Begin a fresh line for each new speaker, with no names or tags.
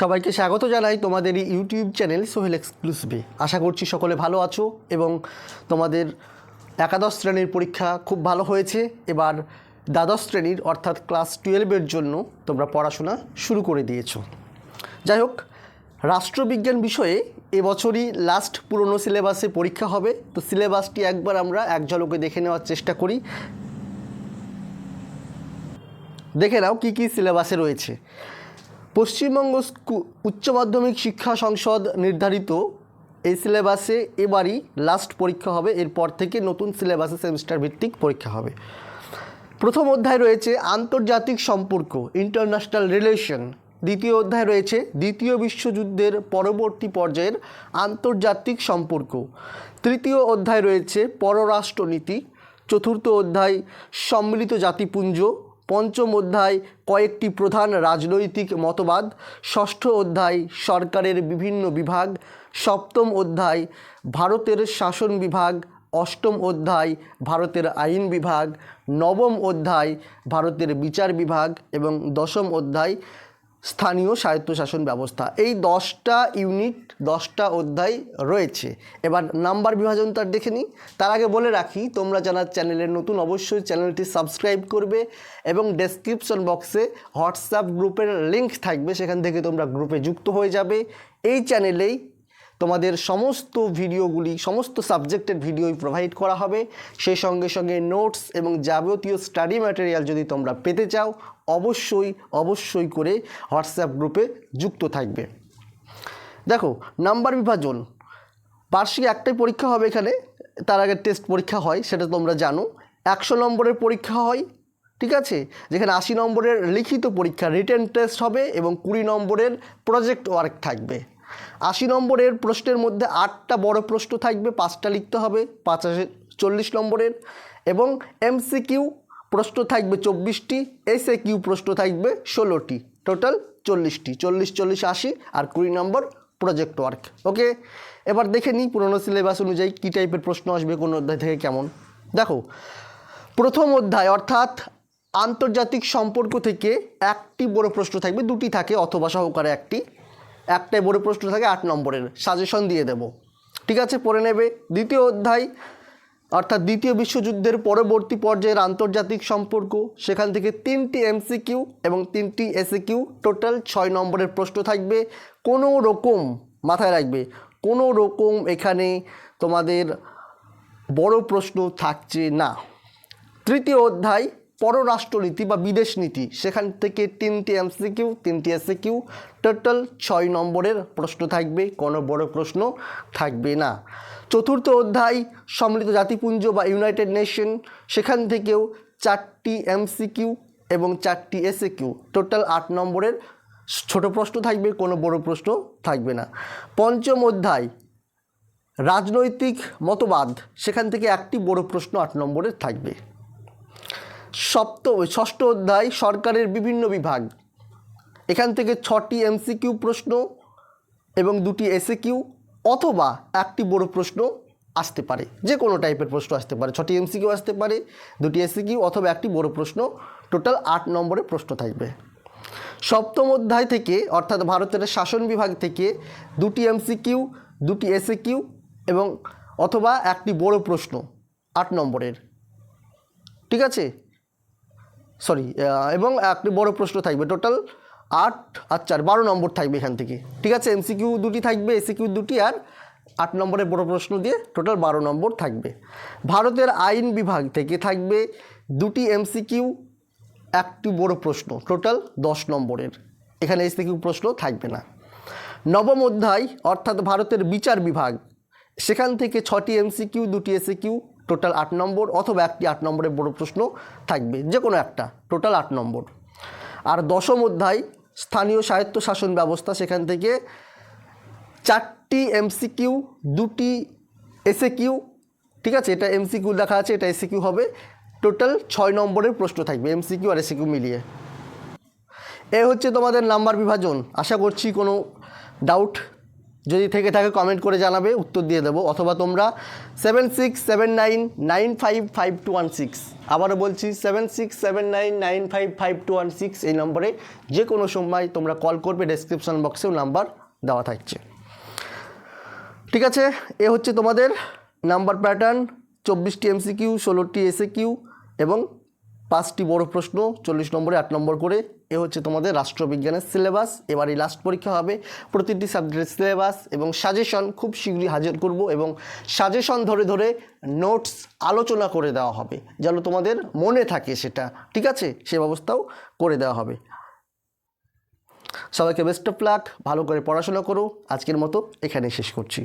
সবাইকে স্বাগত জানাই তোমাদের এই ইউটিউব চ্যানেল সোহেল এক্সক্লুসিভে। আশা করছি সকলে ভালো আছো এবং তোমাদের একাদশ শ্রেণির পরীক্ষা খুব ভালো হয়েছে। এবার দ্বাদশ শ্রেণির অর্থাৎ ক্লাস টুয়েলভের জন্য তোমরা পড়াশোনা শুরু করে দিয়েছ। যাই হোক, রাষ্ট্রবিজ্ঞান বিষয়ে এবছরই লাস্ট পুরনো সিলেবাসে পরীক্ষা হবে। তো সিলেবাসটি একবার আমরা এক ঝলকে দেখে নেওয়ার চেষ্টা করি। দেখে নাও কী কী সিলেবাসে রয়েছে। পশ্চিমবঙ্গ উচ্চ মাধ্যমিক শিক্ষা সংসদ নির্ধারিত এই সিলেবাসে এবারই লাস্ট পরীক্ষা হবে, এরপর থেকে নতুন সিলেবাসে সেমিস্টার ভিত্তিক পরীক্ষা হবে। প্রথম অধ্যায় রয়েছে আন্তর্জাতিক সম্পর্ক ইন্টারন্যাশনাল রিলেশন দ্বিতীয় অধ্যায় রয়েছে দ্বিতীয় বিশ্বযুদ্ধের পরবর্তী পর্যায়ের আন্তর্জাতিক সম্পর্ক। তৃতীয় অধ্যায় রয়েছে পররাষ্ট্রনীতি। চতুর্থ অধ্যায় সম্মিলিত জাতিপুঞ্জ। পঞ্চম অধ্যায়, কয়েকটি প্রধান রাজনৈতিক মতবাদ। ষষ্ঠ অধ্যায়, সরকারের বিভিন্ন বিভাগ। সপ্তম অধ্যায়, ভারতের শাসন বিভাগ। অষ্টম অধ্যায়, ভারতের আইন বিভাগ। নবম অধ্যায়, ভারতের বিচার বিভাগ। এবং দশম অধ্যায় স্থানীয় স্বায়ত্তশাসন ব্যবস্থা। এই দশটা ইউনিট, দশটা অধ্যায় রয়েছে। এবার নাম্বার বিভাজন তার দেখে নিই। তার আগে বলে রাখি, তোমরা যারা চ্যানেলের নতুন, অবশ্যই চ্যানেলটি সাবস্ক্রাইব করবে এবং ডেসক্রিপশন বক্সে হোয়াটসঅ্যাপ গ্রুপের লিংক থাকবে, সেখান থেকে তোমরা গ্রুপে যুক্ত হয়ে যাবে। এই চ্যানেলেই তোমাদের সমস্ত ভিডিওগুলি, সমস্ত সাবজেক্টের ভিডিওই প্রোভাইড করা হবে। সেই সঙ্গে সঙ্গে নোটস এবং যাবতীয় স্টাডি ম্যাটেরিয়াল যদি তোমরা পেতে চাও অবশ্যই অবশ্যই করে হোয়াটসঅ্যাপ গ্রুপে যুক্ত থাকবে। দেখো, নাম্বার বিভাজন। বার্ষিক একটাই পরীক্ষা হবে এখানে, তার আগে টেস্ট পরীক্ষা হয়, সেটা তোমরা জানো। একশো নম্বরের পরীক্ষা হয়, ঠিক আছে? যেখানে আশি নম্বরের লিখিত পরীক্ষা রিটেন টেস্ট হবে এবং কুড়ি নম্বরের প্রজেক্ট ওয়ার্ক থাকবে। আশি নম্বরের প্রশ্নের মধ্যে আটটা বড় প্রশ্ন থাকবে, পাঁচটা লিখতে হবে পাঁচ চল্লিশ নম্বরের এবং এমসিকিউ প্রশ্ন থাকবে চব্বিশটি এসএ কিউ প্রশ্ন থাকবে ষোলোটি টোটাল চল্লিশটি, চল্লিশ চল্লিশ, আশি আর কুড়ি নম্বর প্রজেক্ট ওয়ার্ক ওকে এবার দেখে নিই পুরনো সিলেবাস অনুযায়ী কী টাইপের প্রশ্ন আসবে কোন অধ্যায় থেকে কেমন। দেখো, প্রথম অধ্যায় অর্থাৎ আন্তর্জাতিক সম্পর্ক থেকে একটি বড় প্রশ্ন থাকবে, দুটি থাকে, অথবা সহকারে একটি। একটাই বড় প্রশ্ন থাকে, আট নম্বরের সাজেশন দিয়ে দেব। ঠিক আছে, পড়ে নেবে। দ্বিতীয় অধ্যায় অর্থাৎ দ্বিতীয় বিশ্বযুদ্ধের পরবর্তী পর্যায়ের আন্তর্জাতিক সম্পর্ক, সেখান থেকে তিনটি এমসিকিউ এবং তিনটি এসিকিউ টোটাল ছয় নম্বরের প্রশ্ন থাকবে। কোনো রকম মাথায় রাখবে, কোনো রকম এখানে তোমাদের বড় প্রশ্ন থাকছে না। তৃতীয় অধ্যায়, পররাষ্ট্রনীতি বা বিদেশ নীতি, সেখান থেকে তিনটি এমসিকিউ তিনটি এসিকিউ টোটাল ছয় নম্বরের প্রশ্ন থাকবে, কোনো বড় প্রশ্ন থাকবে না। চতুর্থ অধ্যায়, সম্মিলিত জাতিপুঞ্জ বা ইউনাইটেড নেশন সেখান থেকেও চারটি এমসিকিউ এবং চারটি এসিকিউ টোটাল আট নম্বরের ছোট প্রশ্ন থাকবে, কোনো বড় প্রশ্ন থাকবে না। পঞ্চম অধ্যায়, রাজনৈতিক মতবাদ, সেখান থেকে একটি বড় প্রশ্ন আট নম্বরের থাকবে। সপ্ত, ষষ্ঠ অধ্যায়, সরকারের বিভিন্ন বিভাগ। এখান থেকে ছটি এমসিকিউ প্রশ্ন এবং দুটি এসএকিউ অথবা একটি বড় প্রশ্ন আসতে পারে। যে কোনো টাইপের প্রশ্ন আসতে পারে। ছটি এমসিকিউ আসতে পারে, দুটি এসএকিউ অথবা একটি বড় প্রশ্ন। টোটাল আট নম্বরের প্রশ্ন থাকবে। সপ্তম অধ্যায় থেকে, অর্থাৎ ভারতের শাসন বিভাগ থেকে দুটি এমসিকিউ, দুটি এসএকিউ এবং অথবা একটি বড় প্রশ্ন আট নম্বরের। ঠিক আছে? সরি এবং একটি বড় প্রশ্ন থাকবে। টোটাল আট আর চার, বারো নম্বর থাকবে এখান থেকে। ঠিক আছে এমসিকিউ দুটি থাকবে এসিকিউ দুটি, আর আট নম্বরের বড় প্রশ্ন দিয়ে টোটাল বারো নম্বর থাকবে। ভারতের আইন বিভাগ থেকে থাকবে দুটি এমসিকিউ একটি বড় প্রশ্ন টোটাল দশ নম্বরের। এখানে এসিকিউ প্রশ্ন থাকবে না। নবম অধ্যায়, অর্থাৎ ভারতের বিচার বিভাগ, সেখান থেকে ছটি এমসিকিউ দুটি এসিকিউ টোটাল আট নম্বর, অথবা একটি আট নম্বরের বড় প্রশ্ন থাকবে যে কোনো একটা টোটাল আট নম্বর। আর দশম অধ্যায় স্থানীয় স্বায়ত্তশাসন ব্যবস্থা সেখান থেকে চারটি এমসিকিউ দুটি এসএকিউ ঠিক আছে? এটা এমসিকিউ দেখা আছে, এটা এসিকিউ হবে। টোটাল ছয় নম্বরের প্রশ্ন থাকবে এমসিকিউ আর এসিকিউ মিলিয়ে। এ হচ্ছে তোমাদের নাম্বার বিভাজন। আশা করছি কোনো ডাউট যদি থেকে থাকে কমেন্ট করে জানাবে, উত্তর দিয়ে দেবো। অথবা তোমরা seven six seven nine nine five five two one six আবারও বলছি seven six seven nine nine five five two one six এই নম্বরে যে কোনো সময় তোমরা কল করবে ডেসক্রিপশন বক্সেও নাম্বার দেওয়া থাকছে। ঠিক আছে? এ হচ্ছে তোমাদের নাম্বার প্যাটার্ন চব্বিশটি এমসিকিউ ষোলোটি এসএ কিউ এবং পাঁচটি বড় প্রশ্ন, চল্লিশ নম্বরে আট নম্বর করে এ হচ্ছে তোমাদের রাষ্ট্রবিজ্ঞানের সিলেবাস এবার এই লাস্ট পরীক্ষা হবে প্রতিটি সাবজেক্টের সিলেবাস এবং সাজেশন খুব শীঘ্রই হাজির করব এবং সাজেশন ধরে ধরে নোটস আলোচনা করে দেওয়া হবে। যেন তোমাদের মনে থাকে সেটা, ঠিক আছে? সে ব্যবস্থাও করে দেওয়া হবে। সবাইকে বেস্ট অফ লাক ভালো করে পড়াশোনা করো। আজকের মতো এখানেই শেষ করছি।